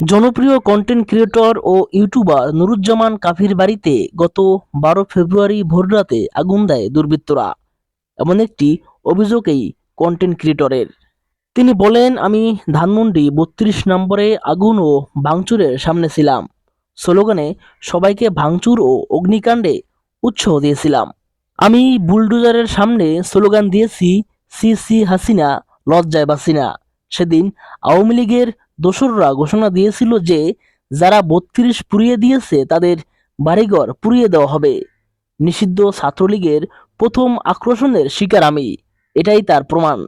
জনপ্রিয় content creator ও YouTuber Nuruzzaman কাফির বাড়িতে গত বারো ফেব্রুয়ারি ভোররাতে আগুন দেয় দুর্বৃত্তরা। এমন একটি অভিযোগ এই কন্টেন্ট ক্রিয়েটরের তিনি বলেন, আমি ধানমন্ডি বত্রিশ নম্বরে আগুন ও ভাঙচুরের সামনে ছিলাম। স্লোগানে সবাইকে ভাঙচুর ও অগ্নিকাণ্ডে উৎসাহ দিয়েছিলাম। আমি বুলডোজারের সামনে স্লোগান দিয়েছি, সি সি হাসিনা, লজ্জায় বাসিনা। সেদিন আওয়ামী লীগের দোসররা ঘোষণা দিয়েছিল যে, যারা বত্রিশ পুড়িয়ে দিয়েছে, তাদের বাড়িঘর পুড়িয়ে দেওয়া হবে। নিষিদ্ধ ছাত্রলীগের প্রথম আক্রোশনের শিকার আমি। এটাই তার প্রমাণ।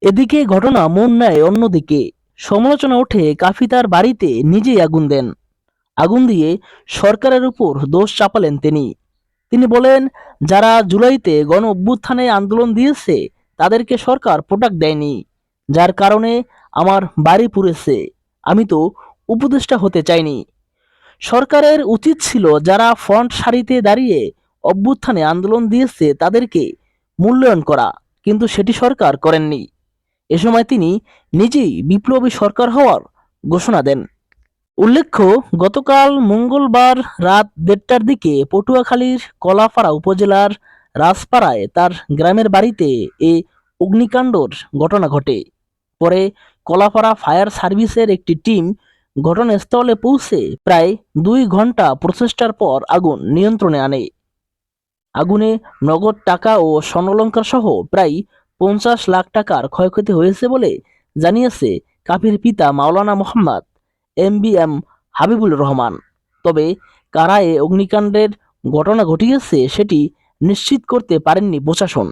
এদিকে ঘটনা মন নেয় অন্যদিকে। সমালোচনা ওঠে কাফি তার বাড়িতে নিজেই আগুন দেন। আগুন দিয়ে সরকারের উপর দোষ চাপালেন তিনি। তিনি বলেন, যারা জুলাইতে গণ অভ্যুত্থানে আন্দোলন দিয়েছে, তাদেরকে সরকার প্রোটাক্ট দেয়নি, যার কারণে আমার বাড়ি পুড়েছে। আমি তো উপদেষ্টা হতে চাইনি। সরকারের উচিত ছিল যারা ফ্রন্ট সারিতে দাঁড়িয়ে অভ্যুত্থানে আন্দোলন দিয়েছে তাদেরকে মূল্যায়ন করা, কিন্তু সেটি সরকার করেননি। এ সময় তিনি নিজেই বিপ্লবী সরকার হওয়ার ঘোষণা দেন। উল্লেখ্য, গতকাল মঙ্গলবার রাত দেড়টার দিকে পটুয়াখালীর কলাপাড়া উপজেলার রাজপাড়ায় তার গ্রামের বাড়িতে এ অগ্নিকাণ্ডর ঘটনা ঘটে। পরে কলাপাড়া ফায়ার সার্ভিসের একটি টিম ঘটনাস্থলে পৌঁছে প্রায় দুই ঘণ্টা প্রচেষ্টার পর আগুন নিয়ন্ত্রণে আনে। আগুনে নগদ টাকা ও স্বর্ণলঙ্কার সহ প্রায় পঞ্চাশ লাখ টাকার ক্ষয়ক্ষতি হয়েছে বলে জানিয়েছে কাফির পিতা Maulana Mohammad M B M Habibul Rahman. তবে কারা এ অগ্নিকাণ্ডের ঘটনা ঘটিয়েছে সেটি নিশ্চিত করতে পারেননি প্রশাসন।